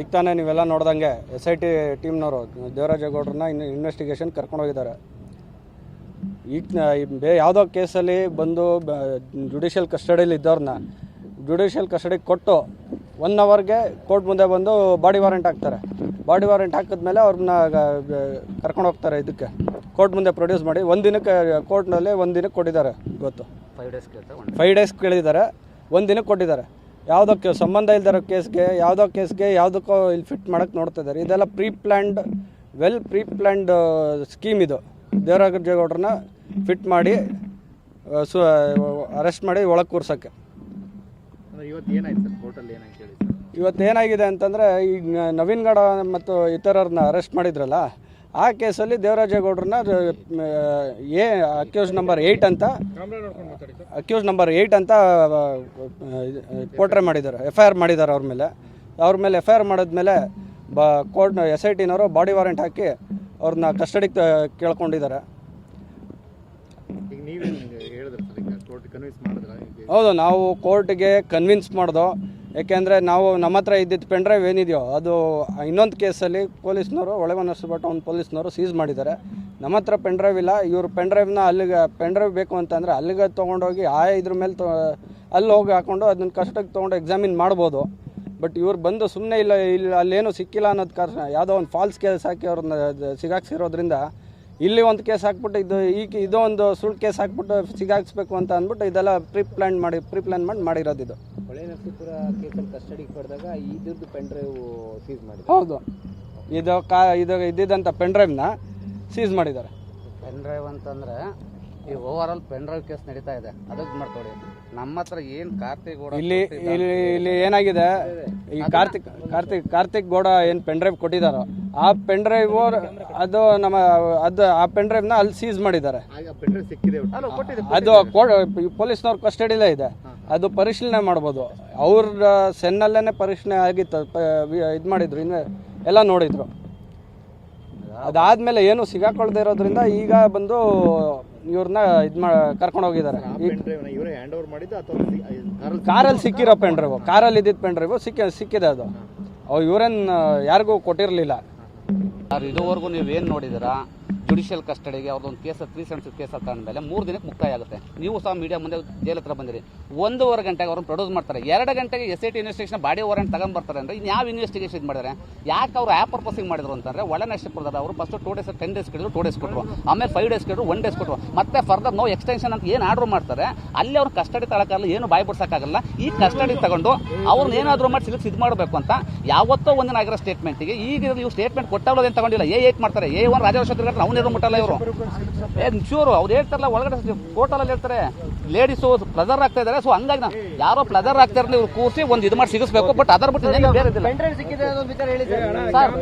ಈಗ ತಾನೇ ನೀವೆಲ್ಲ ನೋಡ್ದಂಗೆ ಎಸ್ ಐ ಟಿ ಟೀಮ್ನವರು ದೇವರಾಜೇಗೌಡ್ರನ್ನ ಇನ್ನು ಇನ್ವೆಸ್ಟಿಗೇಷನ್ ಕರ್ಕೊಂಡೋಗಿದ್ದಾರೆ ಈಗ ಈ ಬೇ ಯಾವುದೋ ಕೇಸಲ್ಲಿ ಬಂದು ಜುಡಿಷಿಯಲ್ ಕಸ್ಟಡಿಯಲ್ಲಿ ಇದ್ದವ್ರನ್ನ ಜುಡಿಷಿಯಲ್ ಕಸ್ಟಡಿಗೆ ಕೊಟ್ಟು ಒನ್ ಅವರ್ಗೆ ಕೋರ್ಟ್ ಮುಂದೆ ಬಂದು ಬಾಡಿ ವಾರೆಂಟ್ ಹಾಕ್ತಾರೆ. ಬಾಡಿ ವಾರೆಂಟ್ ಹಾಕಿದ್ಮೇಲೆ ಅವ್ರನ್ನ ಕರ್ಕೊಂಡು ಹೋಗ್ತಾರೆ ಇದಕ್ಕೆ. ಕೋರ್ಟ್ ಮುಂದೆ ಪ್ರೊಡ್ಯೂಸ್ ಮಾಡಿ ಒಂದು ದಿನಕ್ಕೆ ಕೋರ್ಟ್ನಲ್ಲಿ ಒಂದು ದಿನಕ್ಕೆ ಕೊಟ್ಟಿದ್ದಾರೆ ಇವತ್ತು ಫೈವ್ ಡೇಸ್ ಕೇಳ್ತಾರೆ ಫೈವ್ ಡೇಸ್ ಕೇಳಿದ್ದಾರೆ ಒಂದು ದಿನಕ್ಕೆ ಕೊಟ್ಟಿದ್ದಾರೆ. ಯಾವುದಕ್ಕೆ ಸಂಬಂಧ ಇಲ್ದಿರೋ ಕೇಸ್ಗೆ ಯಾವುದೋ ಕೇಸ್ಗೆ ಯಾವುದಕ್ಕೋ ಇಲ್ಲಿ ಫಿಟ್ ಮಾಡೋಕ್ಕೆ ನೋಡ್ತಾ ಇದ್ದಾರೆ ಇದೆಲ್ಲ pre planned well pre planned scheme ಇದು ದೇವರಾಜೇಗೌಡ್ರನ್ನ ಫಿಟ್ ಮಾಡಿ ಸು ಅರೆಸ್ಟ್ ಮಾಡಿ ಒಳಗೆ ಕೂರ್ಸೋಕ್ಕೆ. ಇವತ್ತು ಏನಾಗಿದೆ ಅಂತಂದರೆ ಈಗ ನವೀನ್ ಗೌಡ ಮತ್ತು ಇತರರನ್ನ ಅರೆಸ್ಟ್ ಮಾಡಿದ್ರಲ್ಲ ಆ ಕೇಸಲ್ಲಿ ದೇವರಾಜೇಗೌಡ್ರನ್ನ ಏ ಅಕ್ಯೂಸ್ ನಂಬರ್ ಏಯ್ಟ್ ಅಂತ ಅಕ್ಯೂಸ್ ನಂಬರ್ ಏಯ್ಟ್ ಅಂತ ಪೋಟ್ರೆ ಮಾಡಿದ್ದಾರೆ ಎಫ್ ಐ ಆರ್ ಮಾಡಿದ್ದಾರೆ ಅವ್ರ ಮೇಲೆ. ಅವ್ರ ಮೇಲೆ ಎಫ್ ಐ ಆರ್ ಮಾಡಿದ್ಮೇಲೆ ಬ ಕೋರ್ಟ್ ಎಸ್ ಐ ಟಿನವರು ಬಾಡಿ ವಾರೆಂಟ್ ಹಾಕಿ ಅವ್ರನ್ನ ಕಸ್ಟಡಿಗೆ ಕೇಳ್ಕೊಂಡಿದ್ದಾರೆ. ಹೌದು ನಾವು ಕೋರ್ಟ್ಗೆ ಕನ್ವಿನ್ಸ್ ಮಾಡ್ದೋ ಯಾಕೆಂದರೆ ನಾವು ನಮ್ಮ ಹತ್ರ ಇದ್ದಿದ್ದು ಪೆನ್ಡ್ರೈವ್ ಏನಿದೆಯೋ, ಅದು ಇನ್ನೊಂದು ಕೇಸಲ್ಲಿ ಪೊಲೀಸ್ನವರು ಒಳವನರ್ಸ್ಬಟ್ಟ ಒಂದು ಪೊಲೀಸ್ನವರು ಸೀಸ್ ಮಾಡಿದ್ದಾರೆ. ನಮ್ಮ ಹತ್ರ ಪೆನ್ಡ್ರೈವ್ ಇಲ್ಲ, ಇವ್ರು ಪೆನ್ಡ್ರೈವ್ನ ಅಲ್ಲಿಗೆ ಪೆನ್ಡ್ರೈವ್ ಬೇಕು ಅಂತಂದರೆ ಅಲ್ಲಿಗೆ ತೊಗೊಂಡೋಗಿ ಆ ಇದ್ರ ಮೇಲೆ ತೊ, ಅಲ್ಲಿ ಹೋಗಿ ಹಾಕೊಂಡು ಅದನ್ನ ಕಷ್ಟಕ್ಕೆ ತೊಗೊಂಡು ಎಕ್ಸಾಮಿನ್ ಮಾಡ್ಬೋದು. ಬಟ್ ಇವ್ರು ಬಂದು ಸುಮ್ಮನೆ ಇಲ್ಲ, ಇಲ್ಲಿ, ಅಲ್ಲೇನು ಸಿಕ್ಕಿಲ್ಲ ಅನ್ನೋದು ಕಾರಣ, ಯಾವುದೋ ಒಂದು ಫಾಲ್ಸ್ ಕೇಸ್ ಹಾಕಿ ಅವ್ರನ್ನ ಸಿಗಾಕ್ಸಿರೋದ್ರಿಂದ ಇಲ್ಲಿ ಒಂದು ಕೇಸ್ ಹಾಕ್ಬಿಟ್ಟು ಇದು ಈಗ ಇದೊಂದು ಒಂದು ಸುಳ್ಳು ಕೇಸ್ ಹಾಕ್ಬಿಟ್ಟು ಸಿಗಾಕ್ಸ್ಬೇಕು ಅಂತ ಅಂದ್ಬಿಟ್ಟು ಇದೆಲ್ಲ ಪ್ರೀ ಪ್ಲ್ಯಾನ್ ಮಾಡಿ ಪ್ರೀ ಪ್ಲ್ಯಾನ್ ಮಾಡಿ ಮಾಡಿರೋದು ಇದು. ಹೊಳೆ ನರಸೀಪುರ ಕೇಸಲ್ಲಿ ಕಸ್ಟಡಿಗೆ ಪಡೆದಾಗ ಇದ್ರದ್ದು ಪೆನ್ ಸೀಸ್ ಮಾಡಿದ್ರು. ಹೌದು. ಇದು ಕಾ ಇದು ಇದ್ದಿದ್ದಂಥ ಪೆನ್ಡ್ರೈವ್ನ ಸೀಸ್ ಮಾಡಿದ್ದಾರೆ. ಪೆನ್ ಡ್ರೈವ್ ಅಂತಂದ್ರೆ ಈ ಓವರ್ ಆಲ್ ಪೆಂಡ್ರೈವ್ ಕೇಸ್ ನಡೀತಾ ಇದೆ. ಅದಕ್ಕೆ ಮಾಡ್ಕೊಡಿ. ನಮ್ಮ ಹತ್ರ ಏನ್ ಕಾರ್ತಿಕ್ ಗೌಡ ಇಲ್ಲಿ ಇಲ್ಲಿ ಇಲ್ಲಿ ಏನಾಗಿದೆ? ಈ ಕಾರ್ತಿಕ್ ಕಾರ್ತಿಕ್ ಕಾರ್ತಿಕ್ ಗೌಡ ಏನು ಪೆನ್ಡ್ರೈವ್ ಕೊಟ್ಟಿದಾರೋ ಆ ಪೆನ್ಡ್ರೈವ್ ಅದು ನಮ್ಮ ಅದು ಆ ಪೆನ್ಡ್ರೈವ್ನ ಅಲ್ಲಿ ಸೀಸ್ ಮಾಡಿದ್ದಾರೆ. ಅದು ಪೊಲೀಸ್ನವ್ರ ಕಸ್ಟಡಿಲೇ ಇದೆ. ಅದು ಪರಿಶೀಲನೆ ಮಾಡ್ಬೋದು. ಅವ್ರ ಸೆನ್ನಲ್ಲೇ ಪರಿಶೀಲನೆ ಆಗಿತ್ತು. ಇದು ಮಾಡಿದ್ರು. ಇನ್ನು ಎಲ್ಲ ನೋಡಿದ್ರು. ಅದಾದ್ಮೇಲೆ ಏನು ಸಿಗಾಕೊಳ್ದೇ ಇರೋದ್ರಿಂದ ಈಗ ಬಂದು ಇವ್ರನ್ನ ಇದು ಮಾ ಕರ್ಕೊಂಡು ಹೋಗಿದ್ದಾರೆ. ಕಾರಲ್ಲಿ ಸಿಕ್ಕಿರೋ ಪೆನ್ ಡ್ರೈವ್ ಕಾರಲ್ಲಿ ಇದ್ದಿದ್ದ ಪೆನ್ ಡ್ರೈವ್ ಸಿಕ್ಕ ಸಿಕ್ಕಿದೆ ಅದು. ಅವ್ರು ಇವ್ರೇನ್ ಯಾರಿಗೂ ಕೊಟ್ಟಿರಲಿಲ್ಲ. ಇದುವರೆಗೂ ನೀವು ಏನು ನೋಡಿದ್ದೀರಾ? ಜುಡಿಷಿಯಲ್ ಕಸ್ಟಡಿಗೆ ಅವ್ರದ್ದೊಂದು ಕೇಸ್ ತ್ರೀ ಸೆವೆಂಟಿ ಕೇಸ್ ಅಂತ ಅಂದಮೇಲೆ ಮೂರು ದಿನಕ್ಕೆ ಮುಕ್ತಾಯ ಆಗುತ್ತೆ. ನೀವು ಸಹ ಮೀಡಿಯಾ ಮುಂದೆ ಜೈಲ್ ಹತ್ರ ಬಂದಿರಿ. ಒಂದೂವರೆ ಗಂಟೆಗೆ ಅವ್ರನ್ನ ಪ್ರೊಡ್ಯೂಸ್ ಮಾಡ್ತಾರೆ. ಎರಡು ಗಂಟೆಗೆ S I T investigation body warrant ತಗೊಂಡ್ಬರ್ತಾರೆ ಅಂದರೆ ಇನ್ನು ಯಾವ ಇನ್ವೆಸ್ಟಿಗೇಷನ್ ಇದು ಮಾಡಿದ್ದಾರೆ ಯಾಕೆ ಅವರು ಆ್ಯಪ್ ಪರ್ಪಸಿಂಗ್ ಮಾಡಿದ್ರು ಅಂತಂದರೆ ಒಳ್ಳೆ ನಷ್ಟಪಡ್ತಾರೆ ಅವರು first two days ten days ಕೇಳಿದ್ರು ಟೂ ಡೇಸ್ ಕೊಟ್ಟರು ಆಮೇಲೆ ಫೈವ್ ಡೇಸ್ ಕೇಳಿದ್ರು ಒನ್ ಡೇಸ್ ಕೊಟ್ಟರು ಮತ್ತೆ ಫರ್ದರ್ ನೋ ಎಕ್ಸ್ಟೆನ್ಷನ್ ಅಂತ ಏನು ಆರ್ಡರ್ ಮಾಡ್ತಾರೆ, ಅಲ್ಲಿ ಅವ್ರು ಕಸ್ಟಡಿ ತಳಕಾಗಲ್ಲ ಏನು ಬಾಯಿ ಬಿಡ್ಸೋಕ್ಕಾಗಲ್ಲ. ಈ ಕಸ್ಟಡಿ ತಗೊಂಡು ಅವ್ರನ್ನ ಏನಾದರೂ ಮಾಡಿ ಸಿಲಕ್ಸ್ ಇದು ಮಾಡಬೇಕು ಅಂತ ಯಾವತ್ತೋ ಒಂದಿನ ಆಗಿರೋ ಸ್ಟೇಟ್ಮೆಂಟಿಗೆ ಈಗ ನೀವು ಸ್ಟೇಟ್ಮೆಂಟ್ ಕೊಟ್ಟಾಗಲೋದೇನು ತಗೊಂಡಿಲ್ಲ. ಎ ಏಟ್ ಮಾಡ್ತಾರೆ. ಎ ಒನ್ ರಾಜವರ್ಷ ಇರೋ ಮುಟ್ಟಲ್ಲ ಇವರು. ಏ ಚೂರು ಅವ್ರು ಹೇಳ್ತಾರಲ್ಲ ಒಳಗಡೆ ಹೋಟಲಲ್ಲಿ ಹೇಳ್ತಾರೆ ಲೇಡೀಸು ಪ್ಲಜರ್ ಆಗ್ತಾ ಇದ್ದಾರೆ. ಸೊ ಹಂಗಾಗಿ ನಾ- ಯಾರೋ ಪ್ಲಜರ್ ಆಗ್ತಾ ಇರಲಿ ಇವ್ರು ಕೂರಿಸಿ ಒಂದು ಇದು ಮಾಡಿ ಸಿಗಿಸ್ಬೇಕು ಬಟ್ ಅದರ ಬಿಟ್ಟು ಬೇರೆ ಇದಿಲ್ಲ. ಸರ್